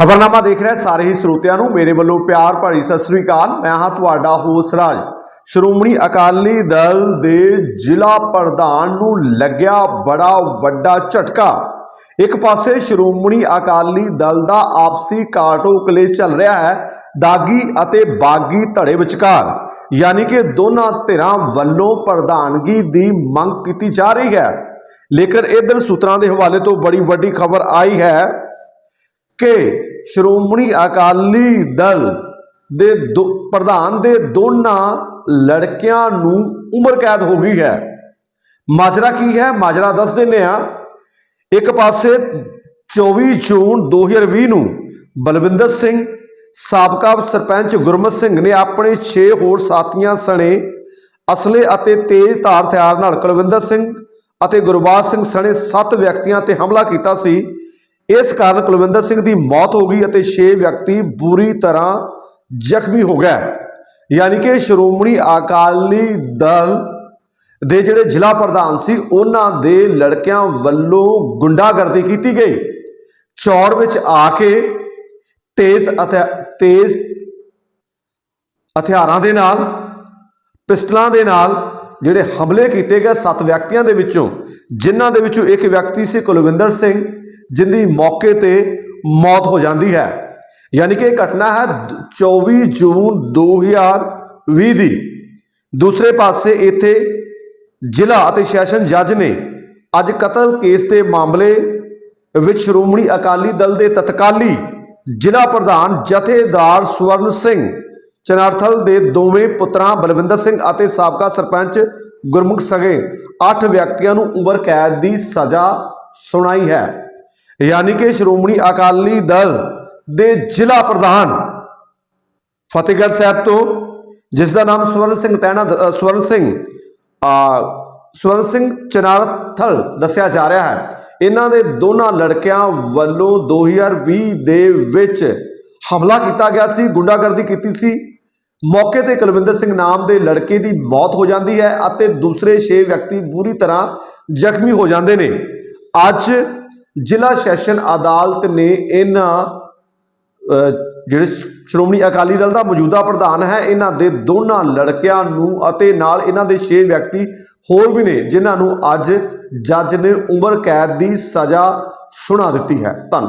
ਖਬਰਨਾਮਾ ਦੇਖ ਰਹੇ ਸਾਰੇ ਹੀ ਸਰੋਤਿਆਂ ਨੂੰ। ਮੇਰੇ ਵੱਲੋਂ ਪਿਆਰ ਭਰੀ ਸਤਿ ਸ੍ਰੀ ਅਕਾਲ। ਮੈਂ ਹਾਂ ਤੁਹਾਡਾ ਹੋਸਟ ਰਾਜ। ਸ਼੍ਰੋਮਣੀ ਅਕਾਲੀ ਦਲ ਦੇ ਜ਼ਿਲ੍ਹਾ ਪ੍ਰਧਾਨ ਨੂੰ ਲੱਗਿਆ ਬੜਾ ਵੱਡਾ ਝਟਕਾ। ਇੱਕ ਪਾਸੇ ਸ਼੍ਰੋਮਣੀ ਅਕਾਲੀ ਦਲ ਦਾ ਆਪਸੀ ਕਾਟੋ ਕਲੇਸ਼ ਚੱਲ ਰਿਹਾ ਹੈ, ਦਾਗੀ ਅਤੇ ਬਾਗੀ ਧੜੇ ਵਿਚਕਾਰ। ਯਾਨੀ ਕਿ ਦੋਨਾਂ ਧਿਰਾਂ ਵੱਲੋਂ ਪ੍ਰਧਾਨਗੀ ਦੀ ਮੰਗ ਕੀਤੀ ਜਾ ਰਹੀ ਹੈ। ਲੇਕਿਨ ਇਧਰ ਸੂਤਰਾਂ ਦੇ ਹਵਾਲੇ ਤੋਂ ਬੜੀ ਵੱਡੀ ਖਬਰ ਆਈ ਹੈ ਕਿ ਸ਼੍ਰੋਮਣੀ ਅਕਾਲੀ ਦਲ ਦੇ ਦੋ- ਪ੍ਰਧਾਨ ਦੇ ਦੋਨਾਂ ਲੜਕਿਆਂ ਨੂੰ ਉਮਰ ਕੈਦ ਹੋ ਗਈ ਹੈ। ਮਾਜਰਾ ਕੀ ਹੈ? ਮਾਜਰਾ ਦੱਸ ਦਿੰਦੇ ਆ ਇੱਕ ਪਾਸੇ 24 ਜੂਨ 2020 ਨੂੰ ਬਲਵਿੰਦਰ ਸਿੰਘ, ਸਾਬਕਾ ਸਰਪੰਚ ਗੁਰਮਤ ਸਿੰਘ ਨੇ ਆਪਣੇ 6 ਹੋਰ ਸਾਥੀਆਂ ਸਣੇ ਅਸਲੇ ਅਤੇ ਤੇਜ਼ ਧਾਰ ਹਥਿਆਰ ਨਾਲ ਕੁਲਵਿੰਦਰ ਸਿੰਘ ਅਤੇ ਗੁਰਬਾਜ ਸਿੰਘ ਸਣੇ 7 ਵਿਅਕਤੀਆਂ ਤੇ ਹਮਲਾ ਕੀਤਾ ਸੀ। ਇਸ ਕਾਰਨ ਕੁਲਵਿੰਦਰ ਸਿੰਘ ਦੀ ਮੌਤ ਹੋ ਗਈ ਅਤੇ 6 ਵਿਅਕਤੀ ਬੁਰੀ ਤਰ੍ਹਾਂ ਜ਼ਖਮੀ ਹੋ ਗਏ। ਯਾਨੀ ਕਿ ਸ਼੍ਰੋਮਣੀ ਅਕਾਲੀ ਦਲ ਦੇ ਜਿਹੜੇ ਜ਼ਿਲ੍ਹਾ ਪ੍ਰਧਾਨ ਸੀ, ਉਹਨਾਂ ਦੇ ਲੜਕਿਆਂ ਵੱਲੋਂ ਗੁੰਡਾਗਰਦੀ ਕੀਤੀ ਗਈ। ਚੌੜ ਵਿੱਚ ਆ ਕੇ ਤੇਜ਼ ਅਤੇ ਤੇਜ਼ ਹਥਿਆਰਾਂ ਦੇ ਨਾਲ ਪਿਸਟਲਾਂ ਦੇ ਨਾਲ ਜਿਹੜੇ ਹਮਲੇ ਕੀਤੇ ਗਏ ਸੱਤ ਵਿਅਕਤੀਆਂ ਦੇ ਵਿੱਚੋਂ, ਜਿਨ੍ਹਾਂ ਦੇ ਵਿੱਚੋਂ ਇੱਕ ਵਿਅਕਤੀ ਸੀ ਕੁਲਵਿੰਦਰ ਸਿੰਘ, ਜਿੰਦੀ ਮੌਕੇ ਤੇ ਮੌਤ ਹੋ ਜਾਂਦੀ ਹੈ। ਯਾਨੀ ਕਿ ਇਹ ਘਟਨਾ ਹੈ 24 ਜੂਨ 2020 ਦੀ। ਦੂਸਰੇ ਪਾਸੇ ਇੱਥੇ ਜ਼ਿਲ੍ਹਾ ਅਤੇ ਸੈਸ਼ਨ ਜੱਜ ਨੇ ਅੱਜ ਕਤਲ ਕੇਸ ਦੇ ਮਾਮਲੇ ਵਿੱਚ ਸ਼੍ਰੋਮਣੀ ਅਕਾਲੀ ਦਲ ਦੇ ਤਤਕਾਲੀ ਜ਼ਿਲ੍ਹਾ ਪ੍ਰਧਾਨ ਜਥੇਦਾਰ ਸਵਰਨ ਸਿੰਘ ਚਨਾਰਥਲ ਦੇ ਦੋਵੇਂ ਪੁੱਤਰਾਂ ਬਲਵਿੰਦਰ ਸਿੰਘ ਅਤੇ ਸਾਬਕਾ ਸਰਪੰਚ ਗੁਰਮੁਖ ਸਗੇ 8 ਵਿਅਕਤੀਆਂ ਨੂੰ ਉਮਰ ਕੈਦ ਦੀ ਸਜ਼ਾ ਸੁਣਾਈ ਹੈ। ਯਾਨੀ ਕਿ ਸ਼੍ਰੋਮਣੀ ਅਕਾਲੀ ਦਲ ਦੇ ਜ਼ਿਲ੍ਹਾ ਪ੍ਰਧਾਨ ਫਤਿਹਗੜ੍ਹ ਸਾਹਿਬ ਤੋਂ, ਜਿਸ ਦਾ ਨਾਮ ਸਵਰਨ ਸਿੰਘ ਟਹਿਣਾ ਸਵਰਨ ਸਿੰਘ, ਆ, ਸਵਰਨ ਸਿੰਘ ਚਨਾਰਥਲ ਦੱਸਿਆ ਜਾ ਰਿਹਾ ਹੈ। ਇਹਨਾਂ ਦੇ ਦੋਨਾਂ ਲੜਕਿਆਂ ਵੱਲੋਂ 2020 ਦੇ ਵਿੱਚ ਹਮਲਾ ਕੀਤਾ ਗਿਆ ਸੀ, ਗੁੰਡਾਗਰਦੀ ਕੀਤੀ ਸੀ। ਮੌਕੇ ਤੇ ਕੁਲਵਿੰਦਰ ਸਿੰਘ ਨਾਮ ਦੇ ਲੜਕੇ ਦੀ ਮੌਤ ਹੋ ਜਾਂਦੀ ਹੈ ਅਤੇ ਦੂਸਰੇ 6 ਵਿਅਕਤੀ ਬੁਰੀ ਤਰ੍ਹਾਂ ਜ਼ਖਮੀ ਹੋ ਜਾਂਦੇ ਨੇ। ਅੱਜ ਜ਼ਿਲ੍ਹਾ ਸੈਸ਼ਨ ਅਦਾਲਤ ਨੇ ਇਹਨਾਂ ਜਿਹੜੇ ਸ਼੍ਰੋਮਣੀ ਅਕਾਲੀ ਦਲ ਦਾ ਮੌਜੂਦਾ ਪ੍ਰਧਾਨ ਹੈ, ਇਹਨਾਂ ਦੇ ਦੋਨਾਂ ਲੜਕਿਆਂ ਨੂੰ ਅਤੇ ਨਾਲ ਇਹਨਾਂ ਦੇ 6 ਵਿਅਕਤੀ ਹੋਰ ਵੀ ਨੇ, ਜਿਨ੍ਹਾਂ ਨੂੰ ਅੱਜ ਜੱਜ ਨੇ ਉਮਰ ਕੈਦ ਦੀ ਸਜ਼ਾ ਸੁਣਾ ਦਿੱਤੀ ਹੈ। ਧੰਨਵਾਦ